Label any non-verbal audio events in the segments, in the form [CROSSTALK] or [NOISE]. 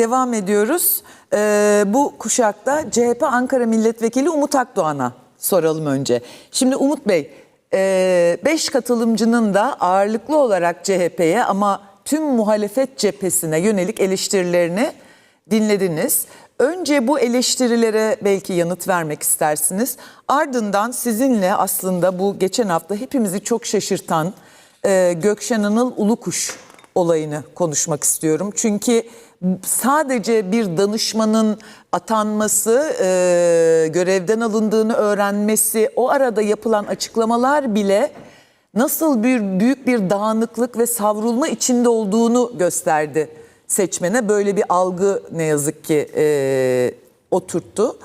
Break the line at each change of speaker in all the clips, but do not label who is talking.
devam ediyoruz. Ee, bu kuşakta CHP Ankara Milletvekili Umut Akdoğan'a soralım önce. Şimdi Umut Bey, 5 katılımcının da ağırlıklı olarak CHP'ye ama tüm muhalefet cephesine yönelik eleştirilerini dinlediniz. Önce bu eleştirilere belki yanıt vermek istersiniz. Ardından sizinle aslında bu geçen hafta hepimizi çok şaşırtan e, Gökşen Anıl Ulukuş olayını konuşmak istiyorum. Çünkü sadece bir danışmanın atanması, e, görevden alındığını öğrenmesi, o arada yapılan açıklamalar bile nasıl bir büyük bir dağınıklık ve savrulma içinde olduğunu gösterdi seçmene. Böyle bir algı ne yazık ki e, oturttu.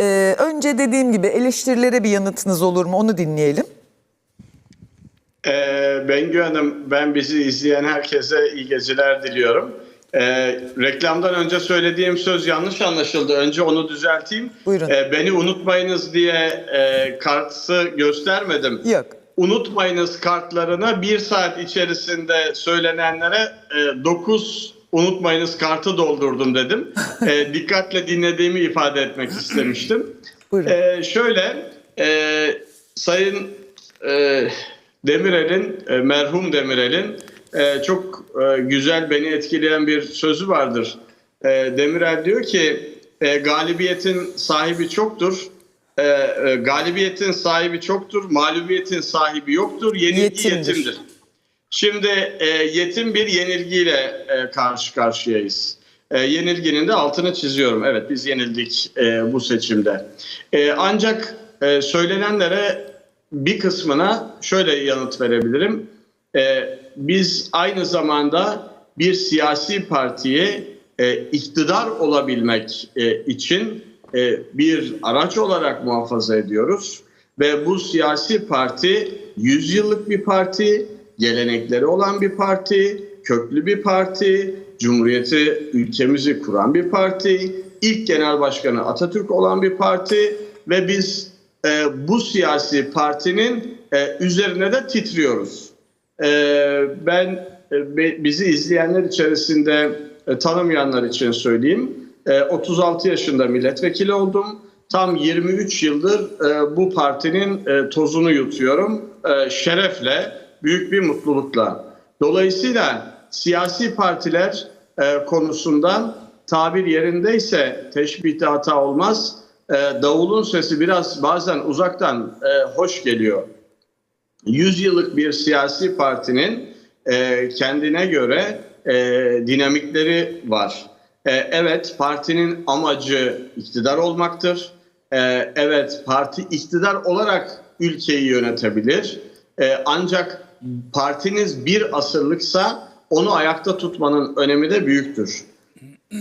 E, önce dediğim gibi eleştirilere bir yanıtınız olur mu onu dinleyelim.
Ee, Bengü Hanım, ben bizi izleyen herkese iyi geceler diliyorum. Ee, reklamdan önce söylediğim söz yanlış anlaşıldı. Önce onu düzelteyim.
Buyurun.
Ee, beni unutmayınız diye e, kartı göstermedim.
Yok.
Unutmayınız kartlarına bir saat içerisinde söylenenlere 9 unutmayınız kartı doldurdum dedim. Ee, [LAUGHS] dikkatle dinlediğimi ifade etmek istemiştim. [CLEARS THROAT]
Buyurun.
Ee, şöyle, e, Sayın e, Demirel'in, e, merhum Demirel'in e, çok e, güzel beni etkileyen bir sözü vardır. E, Demirel diyor ki e, galibiyetin sahibi çoktur. E, e, galibiyetin sahibi çoktur, mağlubiyetin sahibi yoktur, yenilgi
Yetimdir.
yetimdir. Şimdi e, yetim bir yenilgiyle e, karşı karşıyayız. E, yenilginin de altını çiziyorum. Evet biz yenildik e, bu seçimde. E, ancak e, söylenenlere bir kısmına şöyle yanıt verebilirim. E, biz aynı zamanda bir siyasi partiye e, iktidar olabilmek e, için e, bir araç olarak muhafaza ediyoruz. Ve bu siyasi parti 100 yıllık bir parti, gelenekleri olan bir parti, köklü bir parti, Cumhuriyeti ülkemizi kuran bir parti, ilk genel başkanı Atatürk olan bir parti ve biz e, bu siyasi partinin e, üzerine de titriyoruz. E, ben e, bizi izleyenler içerisinde e, tanımayanlar için söyleyeyim. E, 36 yaşında milletvekili oldum. Tam 23 yıldır e, bu partinin tozunu yutuyorum. Şerefle, büyük bir mutlulukla. Dolayısıyla siyasi partiler konusundan tabir yerindeyse teşbihte hata olmaz. Davulun sesi biraz bazen uzaktan hoş geliyor. 100 yıllık bir siyasi partinin e, kendine göre e, dinamikleri var. E, evet partinin amacı iktidar olmaktır. E, evet parti iktidar olarak ülkeyi yönetebilir. E, ancak partiniz bir asırlıksa onu ayakta tutmanın önemi de büyüktür.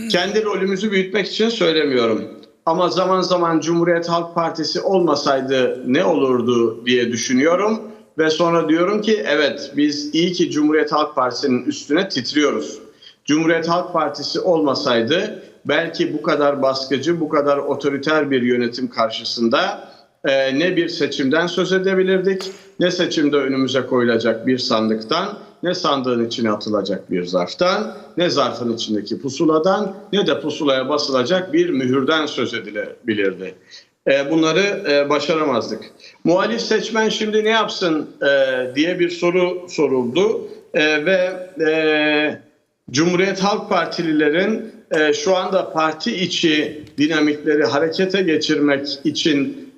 Kendi rolümüzü büyütmek için söylemiyorum. Ama zaman zaman Cumhuriyet Halk Partisi olmasaydı ne olurdu diye düşünüyorum. Ve sonra diyorum ki evet biz iyi ki Cumhuriyet Halk Partisi'nin üstüne titriyoruz. Cumhuriyet Halk Partisi olmasaydı belki bu kadar baskıcı, bu kadar otoriter bir yönetim karşısında e, ne bir seçimden söz edebilirdik, ne seçimde önümüze koyulacak bir sandıktan, ne sandığın içine atılacak bir zarftan, ne zarfın içindeki pusuladan, ne de pusulaya basılacak bir mühürden söz edilebilirdi. E, bunları e, başaramazdık. Muhalif seçmen şimdi ne yapsın e, diye bir soru soruldu ve Cumhuriyet Halk Partililerin şu anda parti içi dinamikleri harekete geçirmek için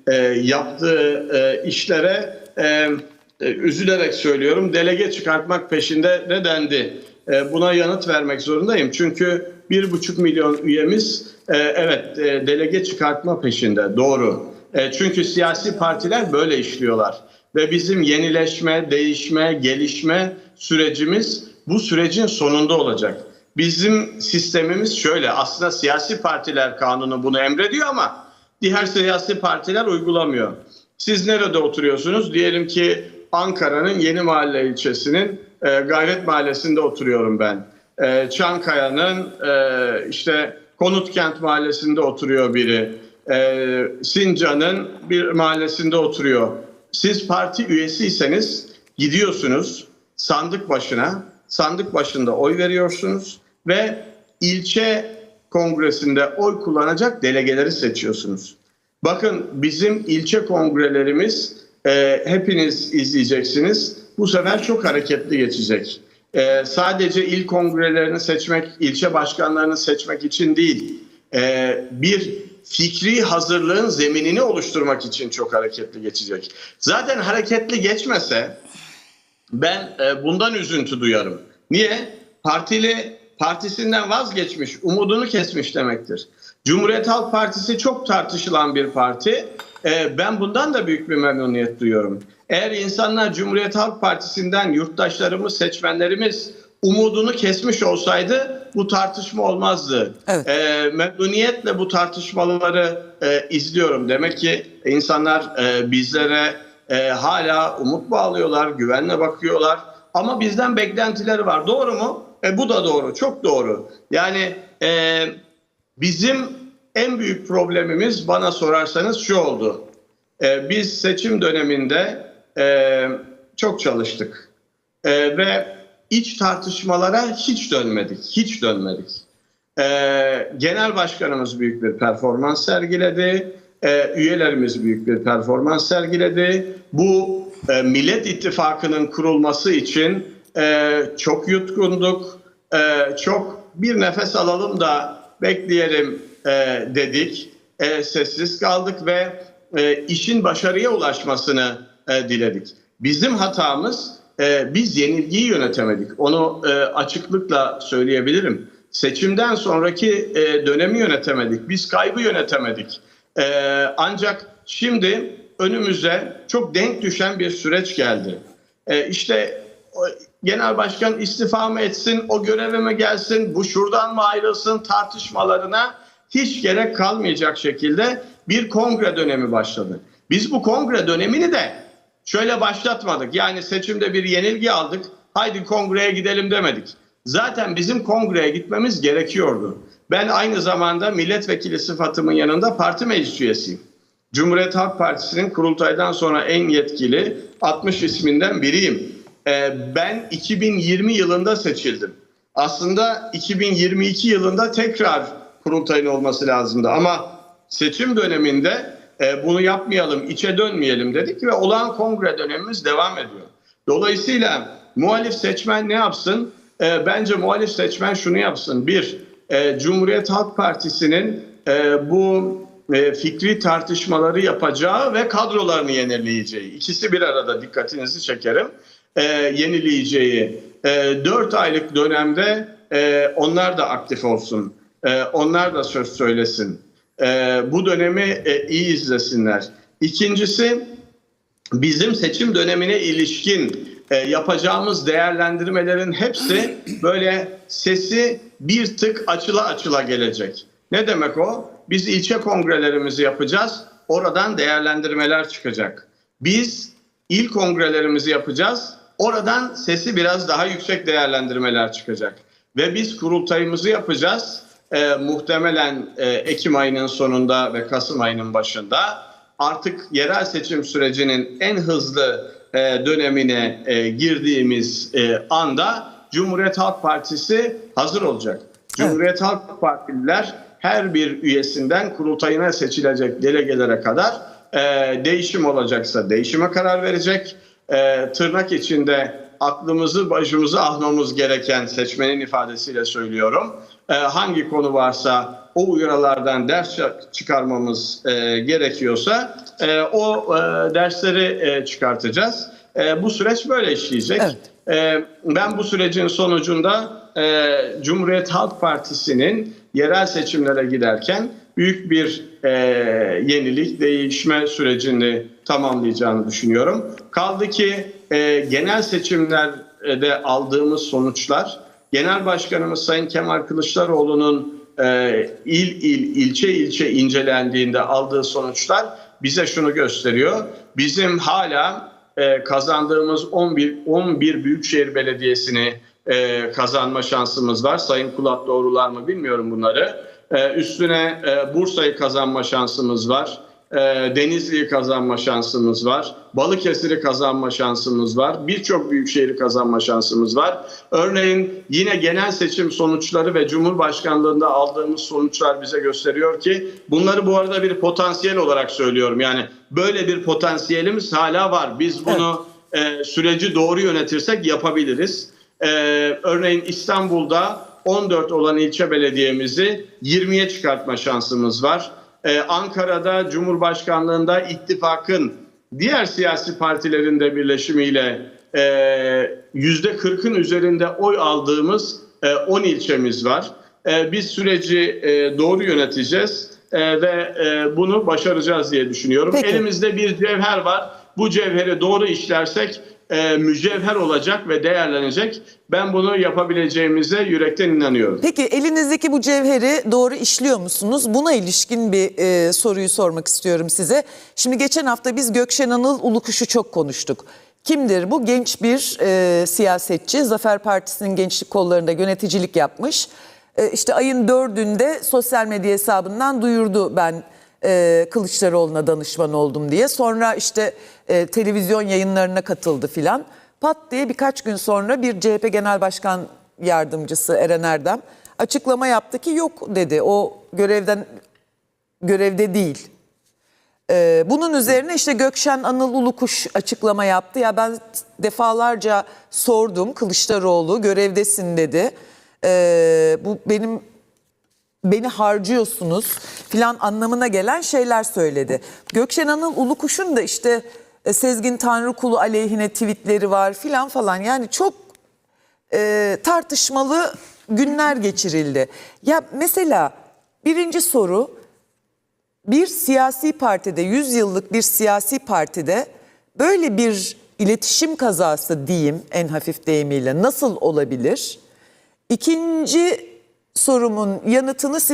yaptığı işlere üzülerek söylüyorum delege çıkartmak peşinde ne dendi? Buna yanıt vermek zorundayım. Çünkü bir buçuk milyon üyemiz e, evet e, delege çıkartma peşinde doğru. E, çünkü siyasi partiler böyle işliyorlar. Ve bizim yenileşme, değişme, gelişme sürecimiz bu sürecin sonunda olacak. Bizim sistemimiz şöyle aslında siyasi partiler kanunu bunu emrediyor ama diğer siyasi partiler uygulamıyor. Siz nerede oturuyorsunuz? Diyelim ki Ankara'nın Yeni Mahalle ilçesinin e, Gayret Mahallesi'nde oturuyorum ben. E, Çankaya'nın e, işte Konutkent Mahallesi'nde oturuyor biri. E, Sincan'ın bir mahallesinde oturuyor. Siz parti üyesiyseniz gidiyorsunuz sandık başına, sandık başında oy veriyorsunuz ve ilçe kongresinde oy kullanacak delegeleri seçiyorsunuz. Bakın bizim ilçe kongrelerimiz e, hepiniz izleyeceksiniz. Bu sefer çok hareketli geçecek. E, sadece il kongrelerini seçmek, ilçe başkanlarını seçmek için değil, e, bir fikri hazırlığın zeminini oluşturmak için çok hareketli geçecek. Zaten hareketli geçmese ben e, bundan üzüntü duyarım. Niye? Partili partisinden vazgeçmiş, umudunu kesmiş demektir. Cumhuriyet Halk Partisi çok tartışılan bir parti. E, ben bundan da büyük bir memnuniyet duyuyorum. Eğer insanlar Cumhuriyet Halk Partisi'nden yurttaşlarımız, seçmenlerimiz umudunu kesmiş olsaydı bu tartışma olmazdı.
Evet.
E, memnuniyetle bu tartışmaları e, izliyorum. Demek ki insanlar e, bizlere e, hala umut bağlıyorlar, güvenle bakıyorlar. Ama bizden beklentileri var. Doğru mu? E, bu da doğru, çok doğru. Yani e, bizim en büyük problemimiz bana sorarsanız şu oldu. E, biz seçim döneminde e, çok çalıştık. E, ve iç tartışmalara hiç dönmedik, hiç dönmedik. Ee, genel başkanımız büyük bir performans sergiledi. Ee, üyelerimiz büyük bir performans sergiledi. Bu e, Millet İttifakı'nın kurulması için e, çok yutkunduk. E, çok bir nefes alalım da bekleyelim e, dedik. E, sessiz kaldık ve e, işin başarıya ulaşmasını e, diledik. Bizim hatamız e, biz yenilgiyi yönetemedik. Onu e, açıklıkla söyleyebilirim. Seçimden sonraki e, dönemi yönetemedik. Biz kaybı yönetemedik. E, ancak şimdi önümüze çok denk düşen bir süreç geldi. E, işte genel başkan istifa mı etsin, o göreve mi gelsin, bu şuradan mı ayrılsın tartışmalarına hiç gerek kalmayacak şekilde bir kongre dönemi başladı. Biz bu kongre dönemini de şöyle başlatmadık. Yani seçimde bir yenilgi aldık. Haydi kongreye gidelim demedik. Zaten bizim kongreye gitmemiz gerekiyordu. Ben aynı zamanda milletvekili sıfatımın yanında parti meclis üyesiyim. Cumhuriyet Halk Partisi'nin kurultaydan sonra en yetkili 60 isminden biriyim. Ee, ben 2020 yılında seçildim. Aslında 2022 yılında tekrar kurultayın olması lazımdı. Ama seçim döneminde e, bunu yapmayalım, içe dönmeyelim dedik ve olağan kongre dönemimiz devam ediyor. Dolayısıyla muhalif seçmen ne yapsın? E, bence muhalif seçmen şunu yapsın. Bir, e, Cumhuriyet Halk Partisi'nin e, bu e, fikri tartışmaları yapacağı ve kadrolarını yenileyeceği. İkisi bir arada dikkatinizi çekerim. E, yenileyeceği. E, 4 aylık dönemde e, onlar da aktif olsun. E, onlar da söz söylesin. E, bu dönemi e, iyi izlesinler. İkincisi bizim seçim dönemine ilişkin e, yapacağımız değerlendirmelerin hepsi böyle sesi bir tık açıla açıla gelecek. Ne demek o? Biz ilçe kongrelerimizi yapacağız. Oradan değerlendirmeler çıkacak. Biz il kongrelerimizi yapacağız. Oradan sesi biraz daha yüksek değerlendirmeler çıkacak. Ve biz kurultayımızı yapacağız. E, muhtemelen e, Ekim ayının sonunda ve Kasım ayının başında artık yerel seçim sürecinin en hızlı e, dönemine e, girdiğimiz e, anda Cumhuriyet Halk Partisi hazır olacak. Cumhuriyet Halk Partililer her bir üyesinden kurultayına seçilecek delegelere kadar e, değişim olacaksa değişime karar verecek. E, tırnak içinde aklımızı başımızı almamız gereken seçmenin ifadesiyle söylüyorum. E, hangi konu varsa o uyarılardan ders çıkarmamız e, gerekiyorsa e, o e, dersleri çıkartacağız. Bu süreç böyle işleyecek.
Evet.
Ben bu sürecin sonucunda Cumhuriyet Halk Partisi'nin yerel seçimlere giderken büyük bir e, yenilik, değişme sürecini tamamlayacağını düşünüyorum. Kaldı ki e, genel seçimlerde aldığımız sonuçlar, Genel Başkanımız Sayın Kemal Kılıçdaroğlu'nun e, il il, ilçe ilçe incelendiğinde aldığı sonuçlar bize şunu gösteriyor. Bizim hala e, kazandığımız 11 11 büyükşehir belediyesini e, kazanma şansımız var. Sayın Kulat doğrular mı bilmiyorum bunları. E, üstüne e, Bursa'yı kazanma şansımız var. E, Denizli'yi kazanma şansımız var. Balıkesir'i kazanma şansımız var. Birçok büyük şehri kazanma şansımız var. Örneğin yine genel seçim sonuçları ve Cumhurbaşkanlığında aldığımız sonuçlar bize gösteriyor ki bunları bu arada bir potansiyel olarak söylüyorum. Yani böyle bir potansiyelimiz hala var. Biz bunu e, süreci doğru yönetirsek yapabiliriz. E, örneğin İstanbul'da 14 olan ilçe belediyemizi 20'ye çıkartma şansımız var. Ee, Ankara'da Cumhurbaşkanlığında ittifakın diğer siyasi partilerin de birleşimiyle e, %40'ın üzerinde oy aldığımız e, 10 ilçemiz var. E, biz süreci e, doğru yöneteceğiz e, ve e, bunu başaracağız diye düşünüyorum.
Peki.
Elimizde bir cevher var. Bu cevheri doğru işlersek e, mücevher olacak ve değerlenecek. Ben bunu yapabileceğimize yürekten inanıyorum.
Peki elinizdeki bu cevheri doğru işliyor musunuz? Buna ilişkin bir e, soruyu sormak istiyorum size. Şimdi geçen hafta biz Gökşen Anıl Ulukuş'u çok konuştuk. Kimdir bu? Genç bir e, siyasetçi. Zafer Partisi'nin gençlik kollarında yöneticilik yapmış. E, işte ayın dördünde sosyal medya hesabından duyurdu ben e, Kılıçdaroğlu'na danışman oldum diye. Sonra işte e, televizyon yayınlarına katıldı filan. Pat diye birkaç gün sonra bir CHP Genel Başkan Yardımcısı Eren Erdem açıklama yaptı ki yok dedi. O görevden görevde değil. Ee, bunun üzerine işte Gökşen Anıl Ulukuş açıklama yaptı. Ya ben defalarca sordum Kılıçdaroğlu görevdesin dedi. Ee, bu benim beni harcıyorsunuz filan anlamına gelen şeyler söyledi. Gökşen Anıl Ulukuş'un da işte e, Sezgin Tanrıkulu aleyhine tweetleri var filan falan. Yani çok e, tartışmalı günler geçirildi. Ya mesela birinci soru bir siyasi partide 100 yıllık bir siyasi partide böyle bir iletişim kazası diyeyim en hafif deyimiyle nasıl olabilir? İkinci sorumun yanıtını siz